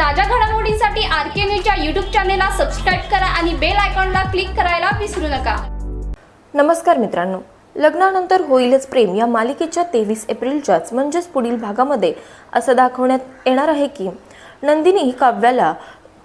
ताज्या घडामोडींसाठी आर के न्यूजच्या यूट्यूब चॅनेलला सबस्क्राईब करा आणि बेल आयकॉनला क्लिक करायला विसरू नका. नमस्कार मित्रांनो. लग्नानंतर होईलच प्रेम या मालिकेच्या तेवीस एप्रिलच्याच म्हणजेच पुढील भागामध्ये असं दाखवण्यात येणार आहे की नंदिनी ही काव्याला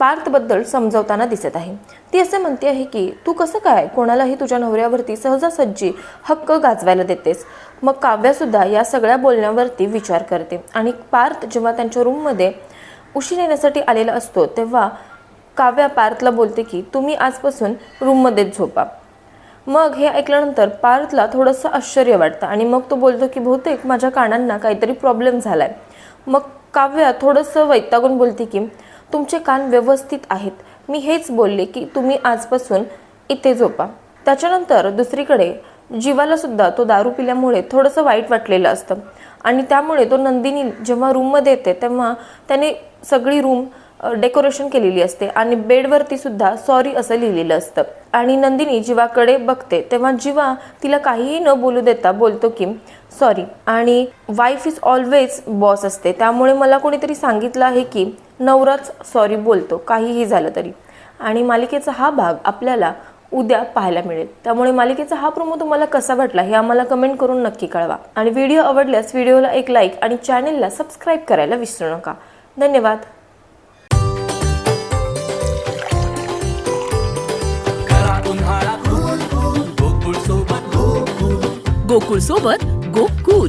पार्थबद्दल समजावताना दिसत आहे. ती असे म्हणते आहे की तू कसं काय कोणालाही तुझ्या नवऱ्यावरती सहजासहजी हक्क गाजवायला देतेस? मग काव्यासुद्धा या सगळ्या बोलण्यावरती विचार करते आणि पार्थ जेव्हा त्यांच्या रूममध्ये उशीर येण्यासाठी आलेला असतो तेव्हा काव्या पार्थला बोलते की तुम्ही आजपासून रूममध्येच झोपा. मग हे ऐकल्यानंतर पार्थला थोडंसं आश्चर्य वाटतं आणि मग तो बोलतो की बहुतेक माझ्या कानांना काहीतरी प्रॉब्लेम झाला आहे मग काव्या थोडंसं वैतागून बोलते की तुमचे कान व्यवस्थित आहेत. मी हेच बोलले की तुम्ही आजपासून इथे झोपा. त्याच्यानंतर दुसरीकडे जीवाला सुद्धा तो दारू पिल्यामुळे थोडंसं वाईट वाटलेलं असतं. आणि त्यामुळे तो नंदिनी जेव्हा रूममध्ये येते तेव्हा त्याने सगळी रूम डेकोरेशन केलेली असते आणि बेडवरती सुद्धा सॉरी असं लिहिलेलं असतं. आणि नंदिनी जीवाकडे बघते तेव्हा जीवा तिला काहीही न बोलू देता बोलतो की सॉरी आणि वाईफ इज ऑलवेज बॉस असते. त्यामुळे मला कोणीतरी सांगितलं आहे की नवराच सॉरी बोलतो काहीही झालं तरी. आणि मालिकेचा हा भाग आपल्याला उद्या पाहायला मिळेल. त्यामुळे मालिकेचा हा प्रोमो तुम्हाला कसा वाटला हे आम्हाला कमेंट करून नक्की कळवा. आणि व्हिडिओ आवडल्यास व्हिडिओला एक लाईक आणि चॅनेलला सबस्क्राईब करायला विसरू नका. धन्यवाद. गोकुळ सोबत गोकुळ.